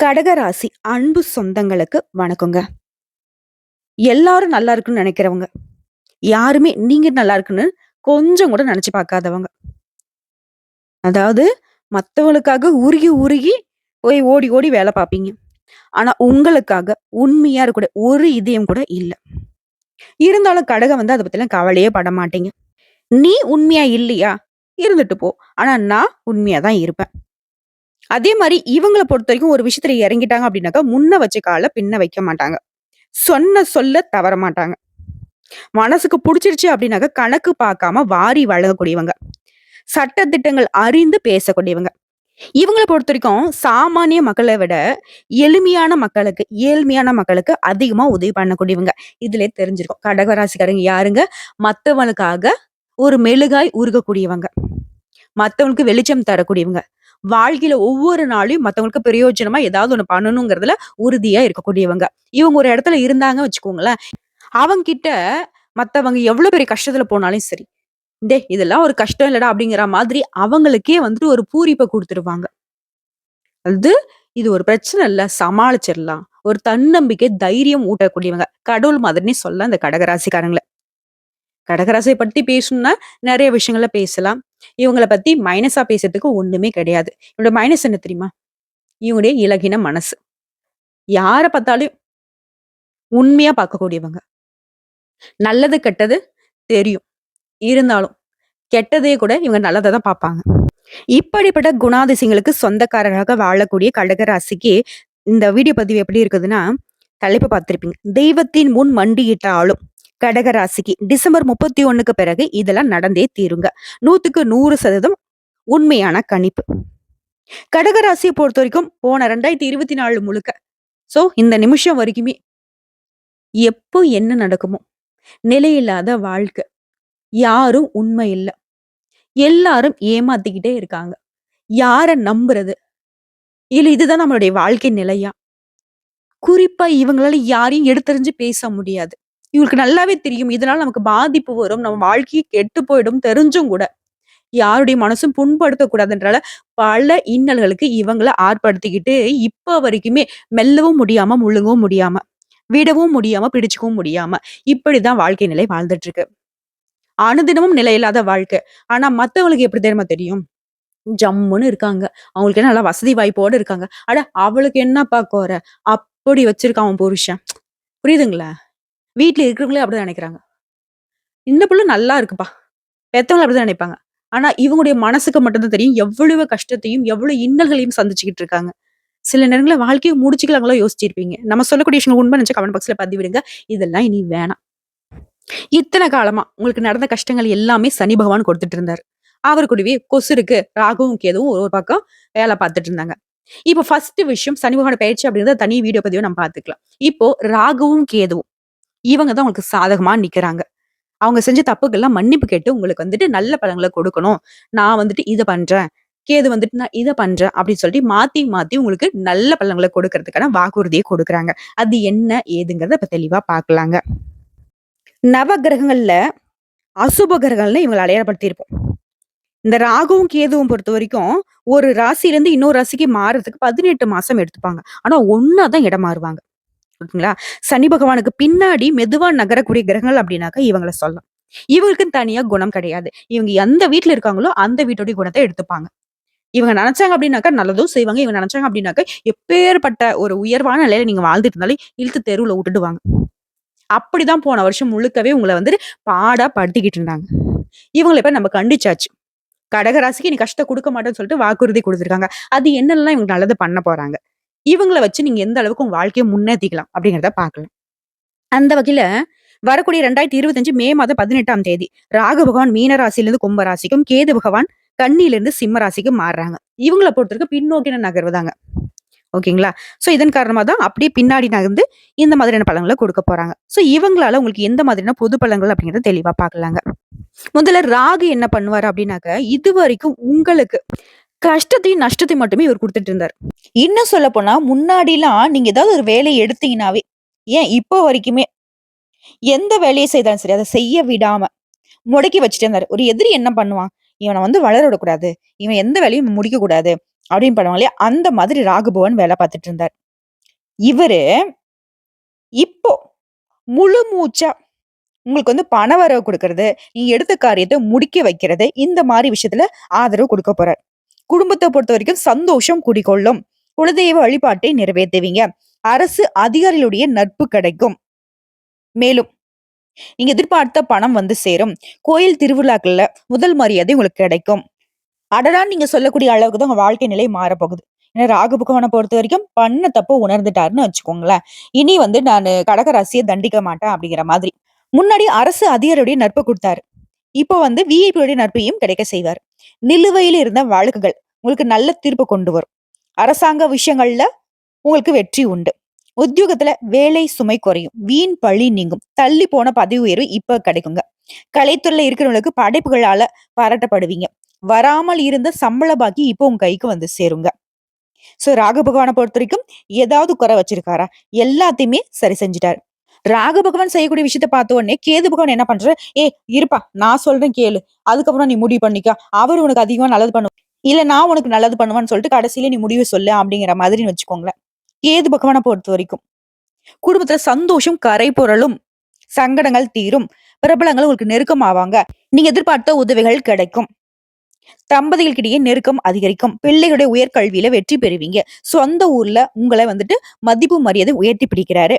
கடகராசி அன்பு சொந்தங்களுக்கு வணக்கங்க. எல்லாரும் நல்லா இருக்குன்னு நினைக்கிறவங்க யாருமே நீங்க நல்லா இருக்குன்னு கொஞ்சம் கூட நினைச்சு பார்க்காதவங்க. அதாவது மத்தவங்களுக்காக உருகி, உருகி போய் ஓடி, ஓடி வேலை பார்ப்பீங்க. ஆனா உங்களுக்காக உண்மையா இருக்கக்கூடிய ஒரு இதயம் கூட இல்லை இருந்தாலும் கடகம் வந்து அதை பத்திலாம் கவலையே பட மாட்டீங்க. நீ உண்மையா இல்லையா? இருந்துட்டு போ. ஆனா நான் உண்மையா தான் இருப்பேன். அதே மாரி இவங்கள பொறுத்தவரைக்கும் ஒரு விஷயத்துல இறங்கிட்டாங்க அப்படின்னாக்கா, முன்ன வச்ச காலை பின்ன வைக்க மாட்டாங்க. சொன்ன சொல்ல தவற மாட்டாங்க. மனசுக்கு பிடிச்சிருச்சு அப்படின்னாக்கா, கணக்கு பார்க்காம வாரி வழங்கக்கூடியவங்க. சட்ட திட்டங்கள் அறிந்து பேசக்கூடியவங்க. இவங்களை பொறுத்த வரைக்கும் சாமானிய மக்களை விட எளிமையான மக்களுக்கு, ஏழ்மையான மக்களுக்கு அதிகமா உதவி பண்ணக்கூடியவங்க. இதுலயே தெரிஞ்சிருக்கும். கடக ராசிக்காரங்க யாருங்க? மத்தவங்களுக்காக ஒரு மெழுகாய் உருகக்கூடியவங்க. மத்தவனுக்கு வெளிச்சம் தரக்கூடியவங்க. வாழ்க்கையில ஒவ்வொரு நாளையும் மத்தவங்களுக்கு பிரயோஜனமா ஏதாவது ஒண்ணு பண்ணணுங்கிறதுல உறுதியா இருக்கக்கூடியவங்க. இவங்க ஒரு இடத்துல இருந்தாங்க வச்சுக்கோங்களேன், அவங்க கிட்ட மத்தவங்க எவ்வளவு பெரிய கஷ்டத்துல போனாலும் சரி, டே இதெல்லாம் ஒரு கஷ்டம் இல்லடா" அப்படிங்கிற மாதிரி அவங்களுக்கே வந்துட்டு ஒரு பூரிப்பை கொடுத்துருவாங்க அது இது ஒரு பிரச்சனை இல்லை சமாளிச்சிடலாம் ஒரு தன்னம்பிக்கை, தைரியம் ஊட்டக்கூடியவங்க. கடவுள் மாதிரினே சொல்லலாம் இந்த கடகராசிக்காரங்களை கடகராசியை பத்தி பேசணும்னா நிறைய விஷயங்கள பேசலாம். இவங்கள பத்தி மைனஸா பேசுறதுக்கு ஒண்ணுமே கிடையாது. இவங்களோட மைனஸ் என்ன தெரியுமா? இவங்களுடைய இலகின மனசு. யார பார்த்தாலும் உண்மையா பார்க்கக்கூடியவங்க. நல்லது, கெட்டது தெரியும். இருந்தாலும் கெட்டதே கூட இவங்க நல்லதை தான் பார்ப்பாங்க. இப்படிப்பட்ட குணாதிசயங்களுக்கு சொந்தக்காரராக வாழக்கூடிய கடகராசிக்கு இந்த வீடியோ பதிவு எப்படி இருக்குதுன்னா, தலைப்பு பார்த்திருப்பீங்க. தெய்வத்தின் முன் மண்டியிட்டாலும் கடகராசிக்கு டிசம்பர் 31க்கு பிறகு இதெல்லாம் நடந்தே தீருங்க. 100க்கு 100% உண்மையான கணிப்பு. கடகராசியை பொறுத்த வரைக்கும் போன 2024 முழுக்க, சோ இந்த நிமிஷம் வரைக்குமே எப்போ என்ன நடக்குமோ, நிலையில்லாத வாழ்க்கை. யாரும் உண்மை இல்லை எல்லாரும் ஏமாத்திக்கிட்டே இருக்காங்க. யார நம்புறது? இல்ல இதுதான் நம்மளுடைய வாழ்க்கை நிலையா? குறிப்பா இவங்களால யாரையும் எடுத்தறிஞ்சு பேச முடியாது. இவங்களுக்கு நல்லாவே தெரியும். இதனால நமக்கு பாதிப்பு வரும். நம்ம வாழ்க்கையை கெட்டு போயிடும் தெரிஞ்சும் கூட, யாருடைய மனசும் புண்படுத்த கூடாதுன்றால, பல இன்னல்களுக்கு இவங்கள ஆர்ப்படுத்திக்கிட்டு இப்ப வரைக்குமே மெல்லவும் முடியாம, முழுங்கவும் முடியாம, விடவும் முடியாம, பிடிச்சுக்கவும் முடியாம, இப்படிதான் வாழ்க்கை நிலை வாழ்ந்துட்டு இருக்கு. அனுதினமும் நிலையில்லாத வாழ்க்கை. ஆனா மத்தவங்களுக்கு எப்படி தெரியுமா தெரியும்? ஜம்முன்னு இருக்காங்க. அவங்களுக்கு என்ன நல்லா வசதி வாய்ப்போட இருக்காங்க. அட அவளுக்கு என்னப்பா கொற? அப்படி வச்சிருக்கான் அவன் புருஷன். புரியுதுங்களா? வீட்டில் இருக்கிறவங்களே அப்படிதான் நினைக்கிறாங்க இந்த பிள்ளை நல்லா இருக்குப்பா. பெத்தவங்க அப்படிதான் நினைப்பாங்க. ஆனா இவங்களுடைய மனசுக்கு மட்டும்தான் தெரியும். எவ்வளவு கஷ்டத்தையும், எவ்வளவு இன்னல்களையும் சந்திச்சுக்கிட்டு இருக்காங்க. சில நேரங்களில் வாழ்க்கைய முடிச்சுக்கலாங்களோ யோசிச்சிருப்பீங்க. நம்ம சொல்லக்கூடிய விஷயங்கள் உண்மை நினைச்சா கமெண்ட் பாக்ஸ்ல பதிவிடுங்க. இதெல்லாம் இனி வேணாம். இத்தனை காலமா உங்களுக்கு நடந்த கஷ்டங்கள் எல்லாமே சனி பகவான் கொடுத்துட்டு இருந்தாரு. அவர் கூடவே கொசு இருக்கு, ராகவும் கேதுவும் ஒரு ஒரு பக்கம் வேலை பார்த்துட்டு இருந்தாங்க. இப்போ ஃபர்ஸ்ட் விஷயம் சனி பகவான பயிற்சி அப்படிங்கிறத தனி வீடியோ பதிவை நம்ம பார்த்துக்கலாம். இப்போ ராகுவும் கேதுவும் இவங்க தான் உங்களுக்கு சாதகமா நிக்கிறாங்க. அவங்க செஞ்ச தப்புக்கெல்லாம் மன்னிப்பு கேட்டு உங்களுக்கு வந்துட்டு நல்ல பழங்களை கொடுக்கணும். நான் வந்துட்டு இதை பண்றேன். கேது வந்துட்டு நான் இதை பண்றேன் அப்படின்னு சொல்லிட்டு மாத்தி, மாத்தி உங்களுக்கு நல்ல பழங்களை கொடுக்கறதுக்கான வாக்குறுதியை கொடுக்குறாங்க. அது என்ன ஏதுங்கிறத இப்ப தெளிவா பார்க்கலாங்க. நவ கிரகங்கள்ல அசுப கிரகங்கள்னு இவங்களை அடையாளப்படுத்தியிருப்போம். இந்த ராகுவும், கேதுவும் பொறுத்த வரைக்கும் ஒரு ராசியிலேருந்து இன்னொரு ராசிக்கு மாறுறதுக்கு 18 மாசம் எடுத்துப்பாங்க. ஆனா ஒன்னா தான் இடம் மாறுவாங்க. ஓகேங்களா? சனி பகவானுக்கு பின்னாடி மெதுவா நகரக்கூடிய கிரகங்கள் அப்படின்னாக்கா இவங்கள சொல்லலாம். இவங்களுக்குன்னு தனியா குணம் கிடையாது. இவங்க எந்த வீட்டுல இருக்காங்களோ அந்த வீட்டுடைய குணத்தை எடுத்துப்பாங்க. இவங்க நினைச்சாங்க அப்படின்னாக்கா நல்லதும் செய்வாங்க. இவங்க நினைச்சாங்க அப்படின்னாக்கா எப்பேர்ப்பட்ட ஒரு உயர்வான நிலையில நீங்க வாழ்ந்துட்டு இருந்தாலே இழுத்து தெருவுல விட்டுடுவாங்க. அப்படிதான் போன வருஷம் முழுக்கவே உங்களை வந்துட்டு பாடா படுத்திக்கிட்டு இருந்தாங்க. இவங்களை இப்ப நம்ம கண்டிச்சாச்சு. கடக ராசிக்கு நீ கஷ்டம் கொடுக்க மாட்டேன்னு சொல்லிட்டு வாக்குறுதி கொடுத்துருக்காங்க அது என்னெல்லாம் இவங்க நல்லது பண்ண போறாங்க. இவங்கள வச்சு நீங்க எந்த அளவுக்கு உங்க வாழ்க்கையை முன்னேற்றிக்கலாம் அப்படிங்கிறத பார்க்கலாம். அந்த வகையில வரக்கூடிய 2025 மே மாதம் 18ஆம் தேதி ராகு பகவான் மீனராசிலிருந்து கும்பராசிக்கும் கேது பகவான் கண்ணிலிருந்து சிம்ம ராசிக்கும் மாறுறாங்க. இவங்கள பொறுத்தவரைக்கும் பின்னோக்கின நகர்வு தாங்க. ஓகேங்களா? சோ இதன் காரணமாக தான் அப்படியே பின்னாடி நகர்ந்து இந்த மாதிரியான பழங்களை கொடுக்க போறாங்க. சோ இவங்களால உங்களுக்கு எந்த மாதிரியான பொது பழங்கள் அப்படிங்கிறத தெளிவா பார்க்கலாங்க. முதல்ல ராகு என்ன பண்ணுவாரு அப்படின்னாக்க, இதுவரைக்கும் உங்களுக்கு கஷ்டத்தையும், நஷ்டத்தையும் மட்டுமே இவர் கொடுத்துட்டு இருந்தார் இன்னும் சொல்லப்போனா முன்னாடிலாம் நீங்க ஏதாவது ஒரு வேலையை எடுத்தீங்கன்னாவே, ஏன் இப்போ வரைக்குமே எந்த வேலையை செய்தாலும் சரி, அதை செய்ய விடாம முடக்கி வச்சுட்டு இருந்தார் ஒரு எதிரி என்ன பண்ணுவான்? இவனை வந்து வளர விடக்கூடாது. இவன் எந்த வேலையும் முடிக்கக்கூடாது. அப்படின்னு பண்ணுவாங்க இல்லையா? அந்த மாதிரி ராகுபவன் வேலை பார்த்துட்டு இருந்தார். இவரு இப்போ முழு மூச்சா உங்களுக்கு வந்து பண வரவு கொடுக்கறது நீ எடுத்த காரியத்தை முடிக்க வைக்கிறது, இந்த மாதிரி விஷயத்துல ஆதரவு கொடுக்க போறார். குடும்பத்தை பொறுத்த வரைக்கும் சந்தோஷம் குடிகொள்ளும். குலதெய்வ வழிபாட்டை நிறைவேற்றுவீங்க அரசு அதிகாரிகளுடைய நட்பு கிடைக்கும். மேலும் நீங்க எதிர்பார்த்த பணம் வந்து சேரும். கோயில் திருவிழாக்கள்ல முதல் மரியாதை உங்களுக்கு கிடைக்கும். அடடான்னு நீங்க சொல்லக்கூடிய அளவுக்கு தான் உங்க வாழ்க்கை நிலை மாறப்போகுது. ஏன்னா ராகு பொறுத்த வரைக்கும் பண்ண தப்ப உணர்ந்துட்டாருன்னு வச்சுக்கோங்களேன். இனி வந்து நான் கடக ராசிய தண்டிக்க மாட்டேன் அப்படிங்கிற மாதிரி. முன்னாடி அரசு அதிகாரியுடைய நட்பு கொடுத்தாரு இப்போ வந்து விஐபி நட்பையும் கிடைக்க செய்வார். நிலுவையில இருந்த வழக்குகள் உங்களுக்கு நல்ல தீர்ப்பு கொண்டு வரும். அரசாங்க விஷயங்கள்ல உங்களுக்கு வெற்றி உண்டு. உத்தியோகத்துல வேலை சுமை குறையும். வீண் பழி நீங்கும். தள்ளி போன பதவி உயர்வு இப்ப கிடைக்குங்க. கலைத்துறையில இருக்கிறவங்களுக்கு படைப்புகளால பாராட்டப்படுவீங்க. வராமல் இருந்த சம்பள பாக்கி இப்போ உங்க கைக்கு வந்து சேருங்க. சோ ராகு பொறுத்த வரைக்கும் ஏதாவது குறை வச்சிருக்காரா? எல்லாத்தையுமே சரி செஞ்சுட்டாரு. ராகு பகவான் செய்யக்கூடிய விஷயத்த பார்த்த உடனே கேது பகவான் என்ன பண்ற ஏ இருப்பா, நான் சொல்றேன் கேளு. அதுக்கப்புறம் நீ முடிவு பண்ணிக்க. அவரு உனக்கு அதிகமா நல்லது பண்ணுவோம் இல்ல நான் உனக்கு நல்லது பண்ணுவேன்னு சொல்லிட்டு கடைசியில நீ முடிவு சொல்லு" அப்படிங்கிற மாதிரின்னு வச்சுக்கோங்களேன். கேது பகவான பொறுத்தவரைக்கும் குடும்பத்துல சந்தோஷம் கரை பொருளும் சங்கடங்கள் தீரும். பிரபலங்கள் உங்களுக்கு நெருக்கமாவாங்க. நீங்க எதிர்பார்த்த உதவிகள் கிடைக்கும். தம்பதிகளுக்கிடையே நெருக்கம் அதிகரிக்கும். பிள்ளைகளுடைய உயர்கல்வியில வெற்றி பெறுவீங்க. சொந்த ஊர்ல உங்களை வந்துட்டு மதிப்பு மரியாதை உயர்த்தி பிடிக்கிறாரு.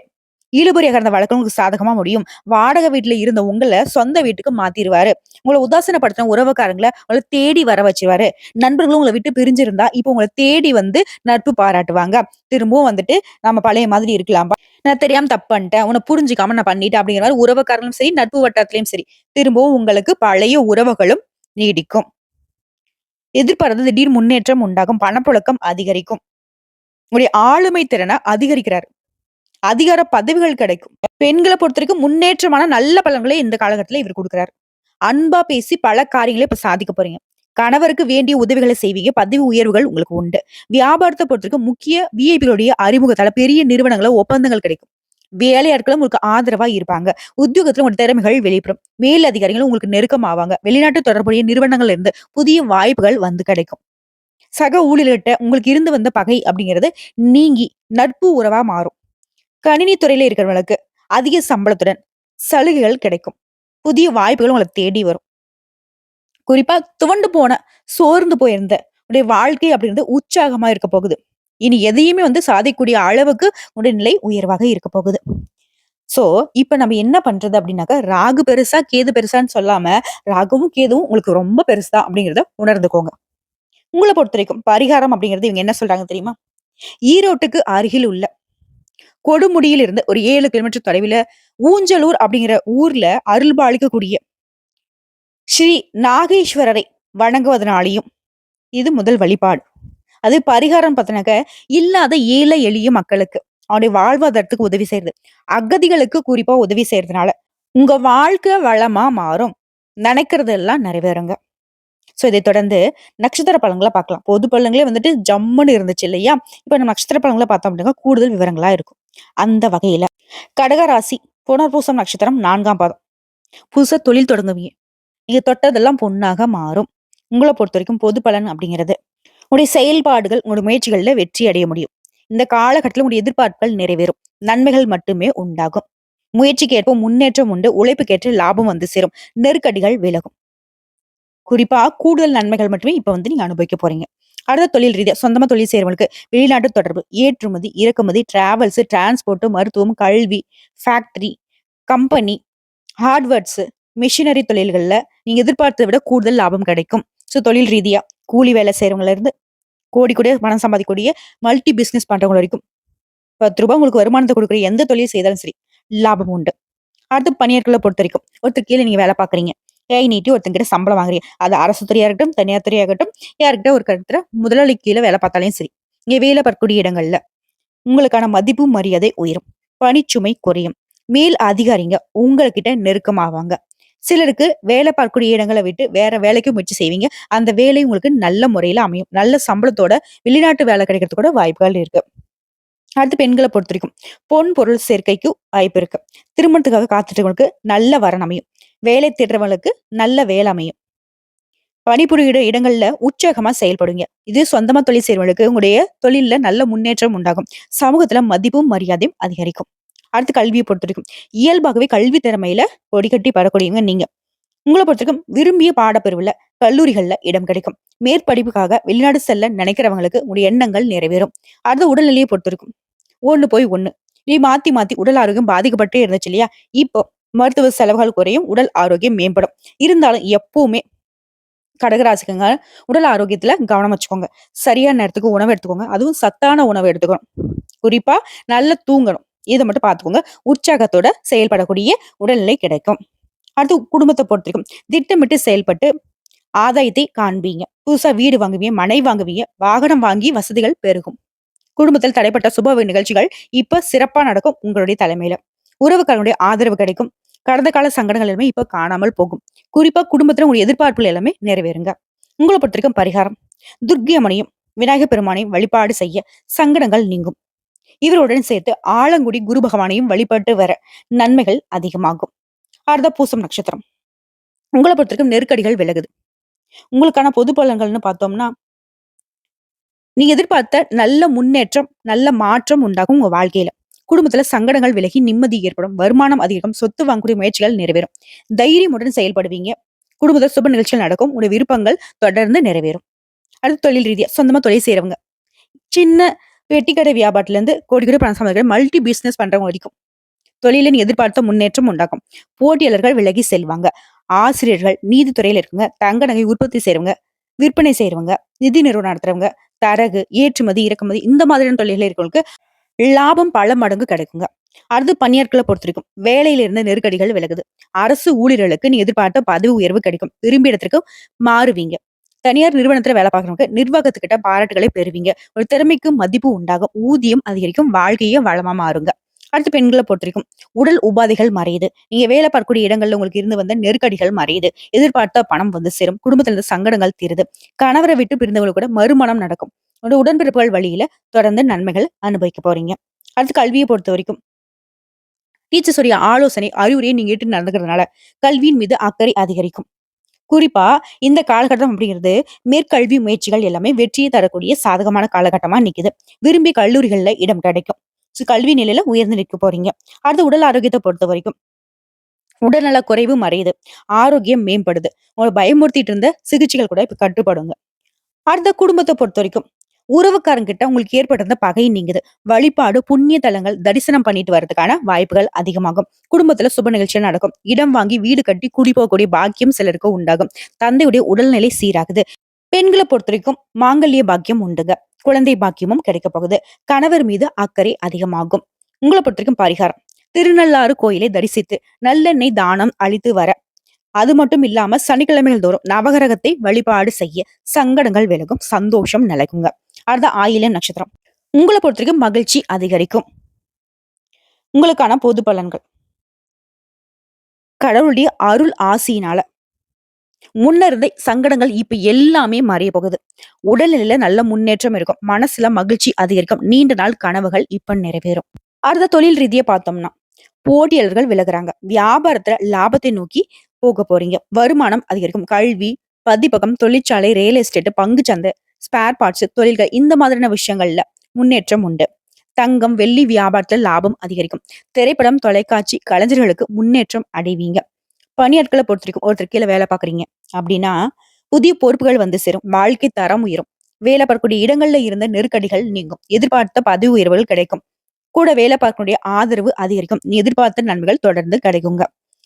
இழுபறியா கடந்த வழக்கு உங்களுக்கு சாதகமா முடியும். வாடகை வீட்டுல இருந்த உங்களை சொந்த வீட்டுக்கு மாத்திடுவாரு உங்களை உதாசீனப்படுத்தின உறவுக்காரங்களை உங்களை தேடி வர வச்சுருவாரு. நண்பர்களும் உங்களை விட்டு பிரிஞ்சிருந்தா, இப்போ உங்களை தேடி வந்து நட்பு பாராட்டுவாங்க. திரும்பவும் வந்துட்டு நம்ம பழைய மாதிரி இருக்கலாம்பா. நான் தெரியாம தப்பு பண்ணிட்டேன். உன்னை புரிஞ்சுக்காம நான் பண்ணிட்டேன் அப்படிங்கிற மாதிரி உறவுக்காரங்களும் சரி, நட்பு வட்டத்திலையும் சரி, திரும்பவும் உங்களுக்கு பழைய உறவுகளும் நீடிக்கும். எதிர்பாராத திடீர் முன்னேற்றம் உண்டாகும். பணப்புழக்கம் அதிகரிக்கும். உங்களுடைய ஆளுமை திறனை அதிகரிக்கிறார். அதிகார பதவிகள் கிடைக்கும். பெண்களை பொறுத்தவரைக்கும் முன்னேற்றமான நல்ல பலன்களை இந்த காலகட்டத்தில் இவர் கொடுக்குறாரு அன்பா பேசி பல காரியங்களை இப்ப சாதிக்க போறீங்க. கணவருக்கு வேண்டிய உதவிகளை செய்வீங்க. பதவி உயர்வுகள் உங்களுக்கு உண்டு. வியாபாரத்தை பொறுத்தவரைக்கும் முக்கிய விஐபிகளுடைய அறிமுகத்தால பெரிய நிறுவனங்கள ஒப்பந்தங்கள் கிடைக்கும். வேலையாட்களும் உங்களுக்கு ஆதரவா இருப்பாங்க. உத்தியோகத்துல உங்க திறமைகள் வெளிப்படும். மேல் அதிகாரிகளும் உங்களுக்கு நெருக்கமாவாங்க. வெளிநாட்டு தொடர்புடைய நிறுவனங்கள்ல இருந்து புதிய வாய்ப்புகள் வந்து கிடைக்கும். சக ஊழியர்கிட்ட உங்களுக்கு இருந்து வந்த பகை அப்படிங்கிறது நீங்கி நட்பு உறவா மாறும். கணினி துறையில இருக்கிறவங்களுக்கு அதிக சம்பளத்துடன் சலுகைகள் கிடைக்கும். புதிய வாய்ப்புகள் உங்களை தேடி வரும். குறிப்பா துவண்டு போன, சோர்ந்து போயிருந்த உடைய வாழ்க்கை அப்படிங்கிறது உற்சாகமா இருக்க போகுது. இனி எதையுமே வந்து சாதிக்கக்கூடிய அளவுக்கு உடைய நிலை உயர்வாக இருக்க போகுது. சோ, இப்ப நம்ம என்ன பண்றது அப்படின்னாக்கா, ராகு பெருசா, கேது பெருசான்னு சொல்லாம, ராகுவும், கேதுவும் உங்களுக்கு ரொம்ப பெருசா அப்படிங்கிறத உணர்ந்துக்கோங்க. உங்களை பொறுத்த வரைக்கும் பரிகாரம் அப்படிங்கிறது இவங்க என்ன சொல்றாங்க தெரியுமா? ஈரோட்டுக்கு அருகில் உள்ள கொடுமுடியில் இருந்து ஒரு ஏழு கிலோமீட்டர் தொலைவில் ஊஞ்சலூர் அப்படிங்கிற ஊர்ல அருள்பாலிக்கக்கூடிய ஸ்ரீ நாகேஸ்வரரை வணங்குவதனாலையும் இது முதல் வழிபாடு. அது பரிகாரம் பார்த்தீங்கன்னாக்க, இல்லாத ஏழை எளிய மக்களுக்கு அவனுடைய வாழ்வாதாரத்துக்கு உதவி செய்றது. அகதிகளுக்கு குறிப்பா உதவி செய்யறதுனால உங்க வாழ்க்கை வளமா மாறும். நினைக்கிறதெல்லாம் நிறைவேறுங்க. ஸோ இதை தொடர்ந்து நட்சத்திர பழங்களை பார்க்கலாம். பொது பழங்களே வந்துட்டு ஜம்முன்னு இருந்துச்சு இல்லையா? இப்போ நம்ம நட்சத்திர பழங்களை பார்த்தோம் அப்படின்னா, கூடுதல் விவரங்களா இருக்கும். அந்த வகையில கடக ராசி புனர்பூசம் நட்சத்திரம் நான்காம் பாதம். புதுசா தொழில் தொடங்குவீங்க. நீங்க தொட்டதெல்லாம் பொண்ணாக மாறும். உங்களை பொறுத்த வரைக்கும் பொது பலன் அப்படிங்கிறது, உங்களுடைய செயல்பாடுகள், உங்களுடைய முயற்சிகளில் வெற்றி அடைய முடியும். இந்த காலகட்டத்தில் உங்களுடைய எதிர்பார்ப்புகள் நிறைவேறும். நன்மைகள் மட்டுமே உண்டாகும். முயற்சிக்கு ஏற்ப முன்னேற்றம் உண்டு. உழைப்புக்கேற்ற லாபம் வந்து சேரும். நெருக்கடிகள் விலகும். குறிப்பா கூடுதல் நன்மைகள் மட்டுமே இப்ப வந்து நீங்க அனுபவிக்க போறீங்க. அடுத்த தொழில் ரீதியாக சொந்தமாக தொழில் செய்கிறவங்களுக்கு வெளிநாட்டு தொடர்பு, ஏற்றுமதி, இறக்குமதி, டிராவல்ஸ், டிரான்ஸ்போர்ட்டு மருத்துவம், கல்வி, ஃபேக்டரி, கம்பெனி, ஹார்ட்வேர்ட்ஸ், மிஷினரி தொழில்களில் நீங்கள் எதிர்பார்த்ததை விட கூடுதல் லாபம் கிடைக்கும். ஸோ தொழில் ரீதியாக கூலி வேலை செய்றவங்கல இருந்து கோடி கூட பணம் சம்பாதிக்கக்கூடிய மல்டி பிஸ்னஸ் பண்ணுறவங்க வரைக்கும் பத்து ரூபாய் உங்களுக்கு வருமானத்தை கொடுக்குற எந்த தொழில் செய்தாலும் சரி, லாபம் உண்டு. அடுத்து பொறுத்த வரைக்கும் ஒருத்தர் கீழே நீங்க வேலை பார்க்குறீங்க. கை நீட்டி ஒருத்தங்கிட்ட சம்பளம் வாங்குறீங்க. அது அரசு துறையா இருக்கட்டும், தனியார் துறையா இருக்கட்டும், யாருக்கிட்ட ஒரு கருத்துல முதலாளி கீழே வேலை பார்த்தாலும் சரி, இங்க வேலை பார்க்கக்கூடிய இடங்கள்ல உங்களுக்கான மதிப்பு, மரியாதை உயரும். பணிச்சுமை குறையும். மேல் அதிகாரிங்க உங்ககிட்ட நெருக்கமாவாங்க. சிலருக்கு வேலை பார்க்கக்கூடிய இடங்களை விட்டு வேற வேலைக்கு முயற்சி செய்வீங்க. அந்த வேலை உங்களுக்கு நல்ல முறையில அமையும். நல்ல சம்பளத்தோட வெளிநாட்டு வேலை கிடைக்கிறதுக்கு கூட வாய்ப்புகள் இருக்கு. அடுத்து பெண்களை பொறுத்த வரைக்கும் பொன், பொருள் சேர்க்கைக்கு வாய்ப்பு இருக்கு. திருமணத்துக்காக காத்துட்டவங்களுக்கு நல்ல வரன் அமையும். வேலை தேடுறவங்களுக்கு நல்ல வேலை அமையும். பணிபுரியிட இடங்கள்ல உற்சாகமா செயல்படுங்க. இது சொந்தமா தொழில் செய்றவங்களுக்கு உங்களுடைய தொழில்ல நல்ல முன்னேற்றம் உண்டாகும். சமூகத்துல மதிப்பும் மரியாதையும் அதிகரிக்கும். அடுத்து கல்வியை பொறுத்தவரைக்கும் இயல்பாகவே கல்வி திறமையில ஒடிகட்டி பரக்கூடியவங்க நீங்க. உங்களை பொறுத்தவரைக்கும் விரும்பிய பாடப்பிரிவுல கல்லூரிகள்ல இடம் கிடைக்கும். மேற்படிப்புக்காக வெளிநாடு செல்ல நினைக்கிறவங்களுக்கு உங்களுடைய எண்ணங்கள் நிறைவேறும். அடுத்து உடல்நிலையை பொறுத்திருக்கும் ஒண்ணு போய் ஒண்ணு. நீ மாத்தி மாத்தி உடல் ஆரோக்கியம் பாதிக்கப்பட்டே இருந்துச்சு இல்லையா? இப்போ மருத்துவ செலவுகள் குறையும் உடல் ஆரோக்கியம் மேம்படும். இருந்தாலும் எப்பவுமே கடகராசிக்கங்க உடல் ஆரோக்கியத்துல கவனம் வச்சுக்கோங்க. சரியான நேரத்துக்கு உணவு எடுத்துக்கோங்க. அதுவும் சத்தான உணவு எடுத்துக்கணும். குறிப்பா நல்லா தூங்கணும். இதை மட்டும் பார்த்துக்கோங்க. உற்சாகத்தோட செயல்படக்கூடிய உடல்நிலை கிடைக்கும். அடுத்து குடும்பத்தை பொறுத்திருக்கும். திட்டமிட்டு செயல்பட்டு ஆதாயத்தை காண்பீங்க. புதுசா வீடு வாங்குவீங்க மனை வாங்குவீங்க வாகனம் வாங்கி வசதிகள் பெருகும். குடும்பத்தில் தடைப்பட்ட சுப நிகழ்ச்சிகள் இப்ப சிறப்பா நடக்கும் உங்களுடைய தலைமையில. உறவுக்காரனுடைய ஆதரவு கிடைக்கும். கடந்த கால சங்கடங்கள் எல்லாமே இப்ப காணாமல் போகும். குறிப்பா குடும்பத்துல உங்களுடைய எதிர்பார்ப்புகள் எல்லாமே நிறைவேறுங்க. உங்களை பொறுத்திருக்கும் பரிகாரம். துர்க்கி அம்மனையும் விநாயகர் பெருமானையும் வழிபாடு செய்ய சங்கடங்கள் நீங்கும். இவருடன் சேர்த்து ஆலங்குடி குரு பகவானையும் வழிபட்டு வர நன்மைகள் அதிகமாகும். அடுத்த பூசம் நட்சத்திரம். உங்களை பொறுத்திருக்கும் நெருக்கடிகள் விலகுது. உங்களுக்கான பொது பலன்கள்னு பார்த்தோம்னா நீங்க எதிர்பார்த்த நல்ல முன்னேற்றம் நல்ல மாற்றம் உண்டாகும் உங்க வாழ்க்கையில. குடும்பத்துல சங்கடங்கள் விலகி நிம்மதி ஏற்படும் வருமானம் அதிகம் சொத்து வாங்கக்கூடிய முயற்சிகள் நிறைவேறும். தைரியமுடன் செயல்படுவீங்க. குடும்பத்தில் சுப நிகழ்ச்சிகள் நடக்கும். உடைய விருப்பங்கள் தொடர்ந்து நிறைவேறும். அடுத்து தொழில் ரீதியா சொந்தமா தொழில் செய்யறவங்க சின்ன வெட்டிக்கடை வியாபாரத்துல இருந்து கோடி கோடி பணம் சம்பாதிக்கிற மல்டி பிசினஸ் பண்றவங்க வரைக்கும் தொழிலின் எதிர்பார்த்த முன்னேற்றம் உண்டாகும். போட்டியாளர்கள் விலகி செல்வாங்க. ஆசிரியர்கள் நீதித்துறையில இருக்குங்க. தங்க நகை உற்பத்தி செய்யறவங்க விற்பனை செய்யறவங்க நிதி நிறுவனம் நடத்துறவங்க தரகு ஏற்றுமதி இறக்குமதி இந்த மாதிரியான தொழில்கள் இருக்கவங்களுக்கு லாபம் பல மடங்கு கிடைக்குங்க. அடுத்து பணியாட்களை பொறுத்திருக்கும் வேலையில இருந்த நெருக்கடிகள் விலகுது. அரசு ஊழியர்களுக்கு நீ எதிர்பார்த்த பதவி உயர்வு கிடைக்கும். விரும்பிய இடத்திற்கு மாறுவீங்க. தனியார் நிறுவனத்துல வேலை பார்க்கறவங்க நிர்வாகத்துக்கிட்ட பாராட்டுகளை பெறுவீங்க. ஒரு திறமைக்கு மதிப்பு உண்டாகும். ஊதியம் அதிகரிக்கும். வாழ்க்கையே வளமா மாறுங்க. அடுத்து பெண்களை பொறுத்திருக்கும் உடல் உபாதைகள் மறையுது. நீங்க வேலை பார்க்கக்கூடிய இடங்கள்ல உங்களுக்கு இருந்து வந்த நெருக்கடிகள் மறையுது. எதிர்பார்த்த பணம் வந்து சேரும். குடும்பத்துல இருந்து சங்கடங்கள் தீருது. கணவரை விட்டு பிரிந்தவங்களுக்கு கூட மறுமணம் நடக்கும். உடன்பிறப்புகள் வழியில தொடர்ந்து நன்மைகள் அனுபவிக்க போறீங்க. அடுத்து கல்வியை பொறுத்த வரைக்கும். டீச்சர்ஸுடைய ஆலோசனை அறிவுரையை நீங்க ஏற்று நடந்துக்கிறதுனால கல்வியின் மீது அக்கறை அதிகரிக்கும். குறிப்பா இந்த காலகட்டம் அப்படிங்கிறது மேற்கல்வி முயற்சிகள் எல்லாமே வெற்றியை தரக்கூடிய சாதகமான காலகட்டமா நிக்குது. விரும்பிய கல்லூரிகள்ல இடம் கிடைக்கும். கல்வி நிலையில உயர்ந்து நிற்க போறீங்க. அடுத்து உடல் ஆரோக்கியத்தை பொறுத்த வரைக்கும். உடல்நல குறைவு மறையுது. ஆரோக்கியம் மேம்படுது. உங்களை பயமுறுத்திட்டு இருந்த சிகிச்சைகள் கூட இப்ப கட்டுப்படுங்க. அடுத்த குடும்பத்தை பொறுத்த வரைக்கும். உறவுக்காரங்கிட்ட உங்களுக்கு ஏற்பட்டிருந்த பகை நீங்குது. வழிபாடு புண்ணிய தலங்கள் தரிசனம் பண்ணிட்டு வர்றதுக்கான வாய்ப்புகள் அதிகமாகும். குடும்பத்துல சுப நிகழ்ச்சிகள் நடக்கும். இடம் வாங்கி வீடு கட்டி குடி போகக்கூடிய பாக்கியம் சிலருக்கு உண்டாகும். தந்தையுடைய உடல்நிலை சீராகுது. பெண்களை பொறுத்த வரைக்கும் மாங்கல்ய பாக்கியம் உண்டுங்க. குழந்தை பாக்கியமும் கிடைக்க போகுது. கணவர் மீது அக்கறை அதிகமாகும். உங்களை பொறுத்த வரைக்கும் பரிகாரம். திருநள்ளாறு கோயிலை தரிசித்து நல்லெண்ணெய் தானம் அளித்து வர. அது மட்டும் இல்லாம சனிக்கிழமைகள் தோறும் நவகிரகத்தை வழிபாடு செய்ய சங்கடங்கள் விலகும். சந்தோஷம் நிலைக்குங்க. அடுத்த ஆயிலம் நட்சத்திரம். உங்களை பொறுத்த வரைக்கும் மகிழ்ச்சி அதிகரிக்கும். உங்களுக்கான பொது பலன்கள். கடவுளுடைய அருள் ஆசியினால. முன்ன இருந்த சங்கடங்கள் இப்ப எல்லாமே மறைய போகுது. உடல்நிலையில நல்ல முன்னேற்றம் இருக்கும். மனசுல மகிழ்ச்சி அதிகரிக்கும். நீண்ட நாள் கனவுகள் இப்ப நிறைவேறும். அடுத்த தொழில் ரீதியை பார்த்தோம்னா போட்டியாளர்கள் விலகுறாங்க. வியாபாரத்துல லாபத்தை நோக்கி போக போறீங்க. வருமானம் அதிகரிக்கும். கல்வி பதிப்பகம் தொழிற்சாலை ரியல் எஸ்டேட் பங்கு சந்தை ஸ்பேர் பார்ட்ஸ் தொழில்கள் இந்த மாதிரியான விஷயங்கள்ல முன்னேற்றம் உண்டு. தங்கம் வெள்ளி வியாபாரத்துல லாபம் அதிகரிக்கும். திரைப்படம் தொலைக்காட்சி கலைஞர்களுக்கு முன்னேற்றம் அடைவீங்க. பணியாட்களை பொறுத்த வரைக்கும் ஒருத்தர் கீழே வேலை பார்க்குறீங்க அப்படின்னா புதிய பொறுப்புகள் வந்து சேரும். வாழ்க்கை தரம் உயரும். வேலை பார்க்கக்கூடிய இடங்கள்ல இருந்த நெருக்கடிகள் நீங்கும். எதிர்பார்த்த பதவி உயர்வுகள் கிடைக்கும். கூட வேலை பார்க்கக்கூடிய ஆதரவு அதிகரிக்கும். எதிர்பார்த்த நன்மைகள் தொடர்ந்து கிடைக்குங்க.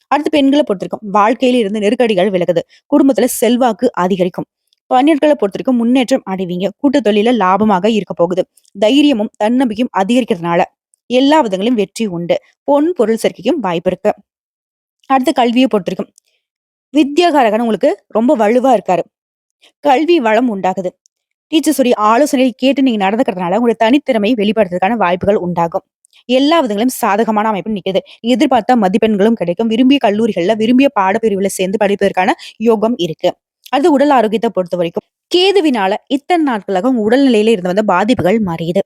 அடுத்து பெண்களை பொறுத்திருக்கும். வாழ்க்கையில இருந்து நெருக்கடிகள் விலகுது. குடும்பத்துல செல்வாக்கு அதிகரிக்கும். பணியாட்களை பொறுத்திருக்கும் முன்னேற்றம் அடைவீங்க. கூட்டு தொழில லாபமாக இருக்க போகுது. தைரியமும் தன்னம்பிக்கையும் அதிகரிக்கிறதுனால எல்லா விதங்களிலும் வெற்றி உண்டு. பொன் பொருள் சேர்க்கைக்கும் வாய்ப்பு இருக்கு. அடுத்து கல்வியை பொறுத்திருக்கும் வித்யாகாரகன் உங்களுக்கு ரொம்ப வலுவா இருக்காரு. கல்வி வளம் உண்டாகுது. டீச்சர்ஸ் ஆலோசனை கேட்டு நீங்க நடந்துக்கிறதுனால உங்களுடைய தனித்திறமையை வெளிப்படுத்துறதுக்கான வாய்ப்புகள் உண்டாகும். எல்லா விதங்களும் சாதகமான அமைப்பு நிற்கிறது எதிர்பார்த்த மதிப்பெண்களும் கிடைக்கும். விரும்பிய கல்லூரிகள்ல விரும்பிய பாடப்பிரிவுல சேர்ந்து படிப்பதற்கான யோகம் இருக்கு. அது உடல் ஆரோக்கியத்தை பொறுத்த வரைக்கும் கேதுவினால இத்தனை நாட்களாக உங்க உடல்நிலையில இருந்து வந்த பாதிப்புகள் மறையுது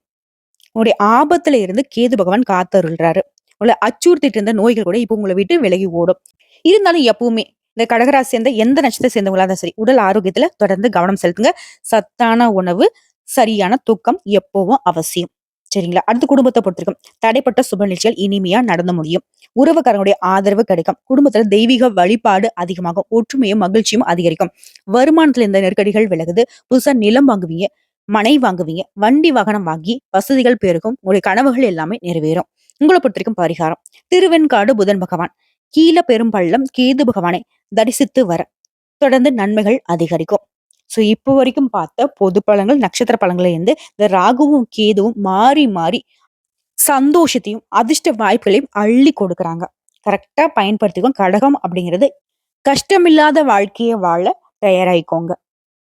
உங்களுடைய ஆபத்துல இருந்து கேது பகவான் காத்தருள்றாரு. உங்களை அச்சுறுத்திட்டு இருந்த நோய்கள் கூட இப்போ உங்களை விட்டு விலகி ஓடும். இருந்தாலும் எப்பவுமே இந்த கடகராசி சேர்ந்த எந்த நட்சத்திரம் சேர்ந்தவங்களா இருந்தாலும் சரி உடல் ஆரோக்கியத்துல தொடர்ந்து கவனம் செலுத்துங்க. சத்தான உணவு சரியான தூக்கம் எப்பவும் அவசியம். சரிங்களா? அடுத்து குடும்பத்தை பொறுத்திருக்கும். தடைப்பட்ட சுப நிகழ்ச்சிகள் இனிமையா நடந்து முடியும். உறவுக்காரங்களுடைய ஆதரவு கிடைக்கும். குடும்பத்துல தெய்வீக வழிபாடு அதிகமாகும். ஒற்றுமையும் மகிழ்ச்சியும் அதிகரிக்கும். வருமானத்துல இந்த நெருக்கடிகள் விலகுது. புதுசா நிலம் வாங்குவீங்க மனை வாங்குவீங்க வண்டி வாகனம் வாங்கி வசதிகள் பெருகும். உங்களுடைய கனவுகள் எல்லாமே நிறைவேறும். உங்களை பொறுத்த வரைக்கும் பரிகாரம். திருவெண்காடு புதன் பகவான். கீழ பெரும்பள்ளம் கேது பகவானை தரிசித்து வர தொடர்ந்து நன்மைகள் அதிகரிக்கும். சோ இப்போ வரைக்கும் பார்த்த பொது பழங்கள் நட்சத்திர பழங்களை இருந்து இந்த ராகுவும் கேதுவும் மாறி மாறி சந்தோஷத்தையும் அதிர்ஷ்ட வாய்ப்புகளையும் அள்ளி கொடுக்குறாங்க. கரெக்டா பயன்படுத்திக்கும் கடகம் அப்படிங்கிறது கஷ்டமில்லாத வாழ்க்கையை வாழ தயாராகிக்கோங்க.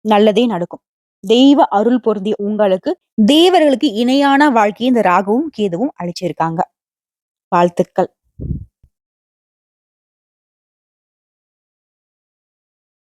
நல்லதே நடக்கும். தெய்வ அருள் பொருந்திய உங்களுக்கு தேவர்களுக்கு இணையான வாழ்க்கையை இந்த ராகுவும் கேதுவும் அழிச்சிருக்காங்க வாழ்த்துக்கள்.